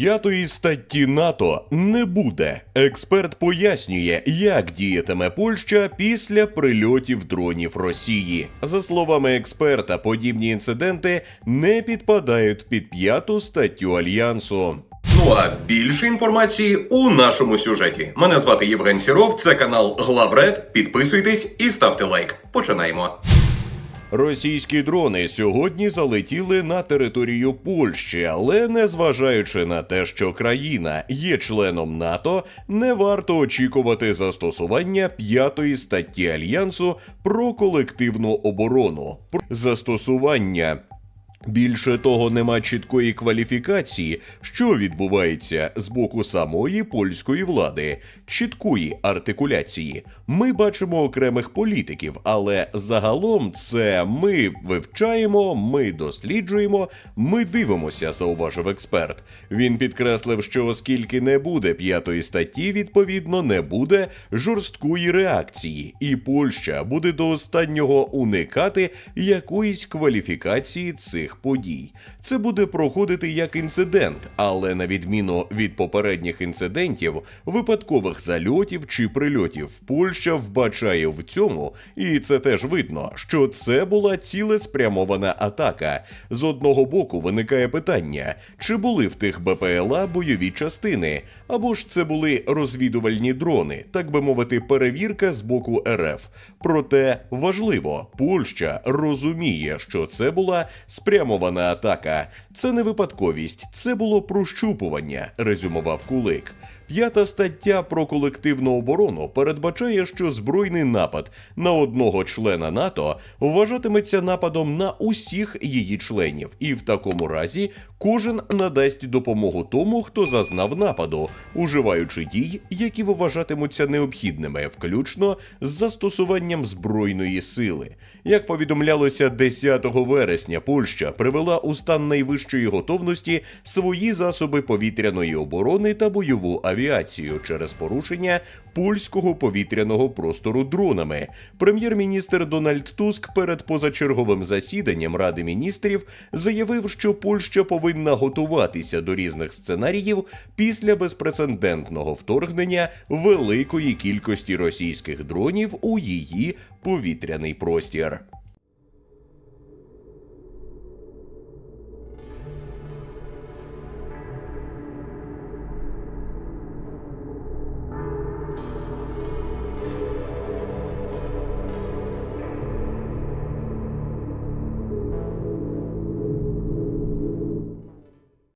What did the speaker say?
П'ятої статті НАТО не буде. Експерт пояснює, як діятиме Польща після прильотів дронів Росії. За словами експерта, подібні інциденти не підпадають під п'яту статтю альянсу. Ну а більше інформації у нашому сюжеті. Мене звати Євген Сіров, це канал Главред. Підписуйтесь і ставте лайк. Починаємо. Російські дрони сьогодні залетіли на територію Польщі, але незважаючи на те, що країна є членом НАТО, не варто очікувати застосування п'ятої статті альянсу про колективну оборону. Застосування Більше того, нема чіткої кваліфікації, що відбувається з боку самої польської влади, чіткої артикуляції. Ми бачимо окремих політиків, але загалом це ми вивчаємо, ми досліджуємо, ми дивимося, зауважив експерт. Він підкреслив, що оскільки не буде п'ятої статті, відповідно не буде жорсткої реакції, і Польща буде до останнього уникати якоїсь кваліфікації цих подій. Це буде проходити як інцидент, але на відміну від попередніх інцидентів, випадкових зальотів чи прильотів, Польща вбачає в цьому, і це теж видно, що це була цілеспрямована атака. З одного боку виникає питання, чи були в тих БПЛА бойові частини, або ж це були розвідувальні дрони, так би мовити, перевірка з боку РФ. Проте важливо, Польща розуміє, що це була спрямована атака. Це не випадковість, це було прощупування, резюмував Кулик. П'ята стаття про колективну оборону передбачає, що збройний напад на одного члена НАТО вважатиметься нападом на усіх її членів, і в такому разі кожен надасть допомогу тому, хто зазнав нападу, уживаючи дій, які вважатимуться необхідними, включно з застосуванням збройної сили. Як повідомлялося 10 вересня, Польща привела у стан найвищої готовності свої засоби повітряної оборони та бойову авіацію через порушення польського повітряного простору дронами. Прем'єр-міністр Дональд Туск перед позачерговим засіданням Ради міністрів заявив, що Польща повинна готуватися до різних сценаріїв після безпрецедентного вторгнення великої кількості російських дронів у її повітряний простір.